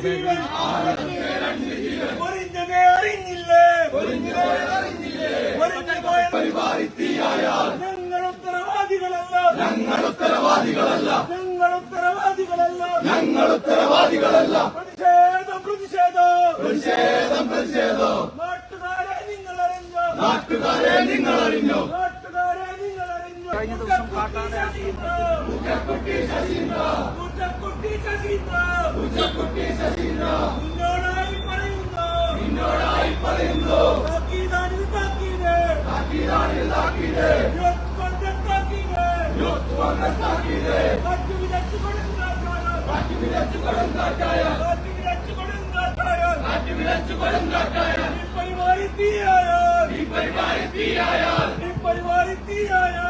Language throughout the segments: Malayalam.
ജീവൻ പൊരിഞ്ഞതേ അറിഞ്ഞില്ലേ ഞങ്ങൾ ഉത്തരവാദികളല്ല ഞങ്ങൾ ഉത്തരവാദികളല്ല ഞങ്ങൾ ഉത്തരവാദികളല്ല ഞങ്ങൾ ഉത്തരവാദികളല്ല പ്രതിഷേധം പ്രതിഷേധം പ്രതിഷേധം പ്രതിഷേധം നാട്ടുകാരെ നിങ്ങൾ അറിഞ്ഞോ നാട്ടുകാരെ നിങ്ങൾ അറിഞ്ഞോ കഴിഞ്ഞ ദിവസം കാട്ടാട് പരിവാരത്തി ആയാൽ. പരിവാരത്തി ആയാൽ. പരിവാരത്തി ആയാൽ.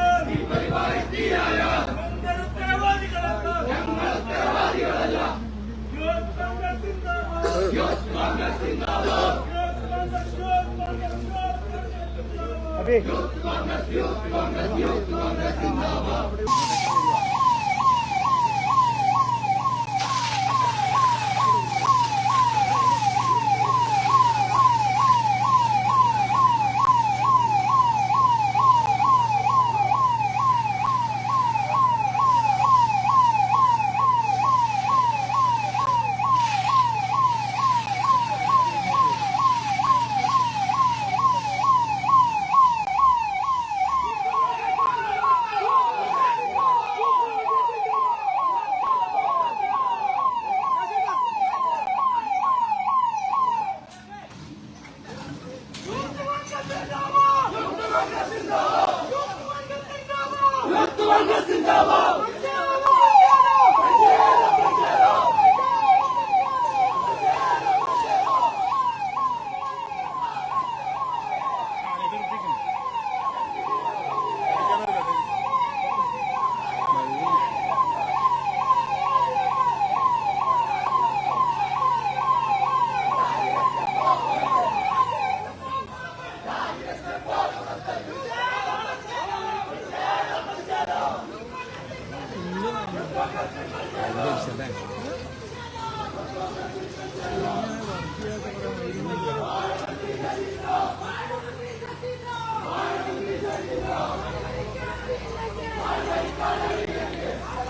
Yo, yo, Congress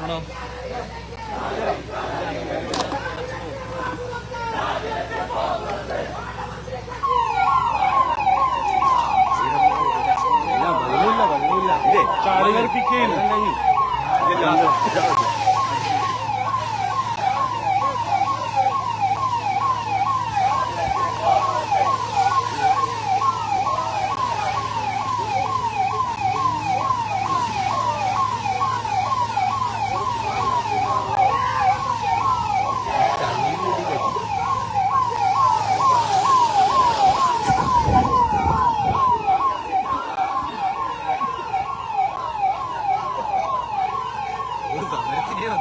하나. 자, 아르가르 피켄.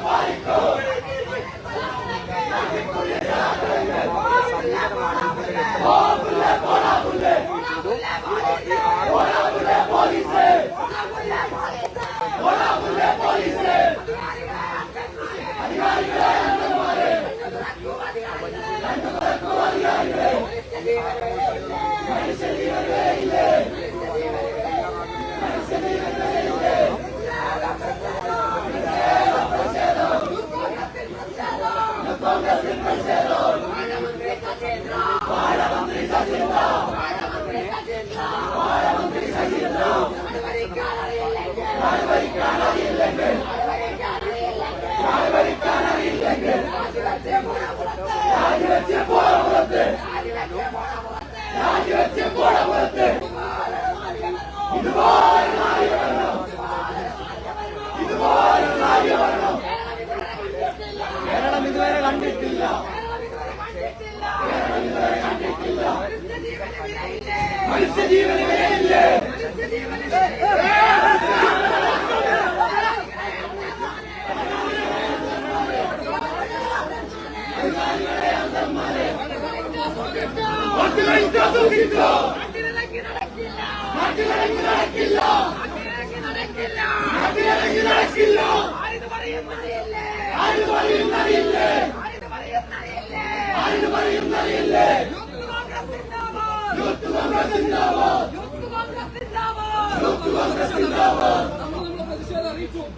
பாதிக்கும் Gracias. നടക്കില്ല ആരും പറയും അറിയില്ലേ ആരും പറയും അറിയില്ലേ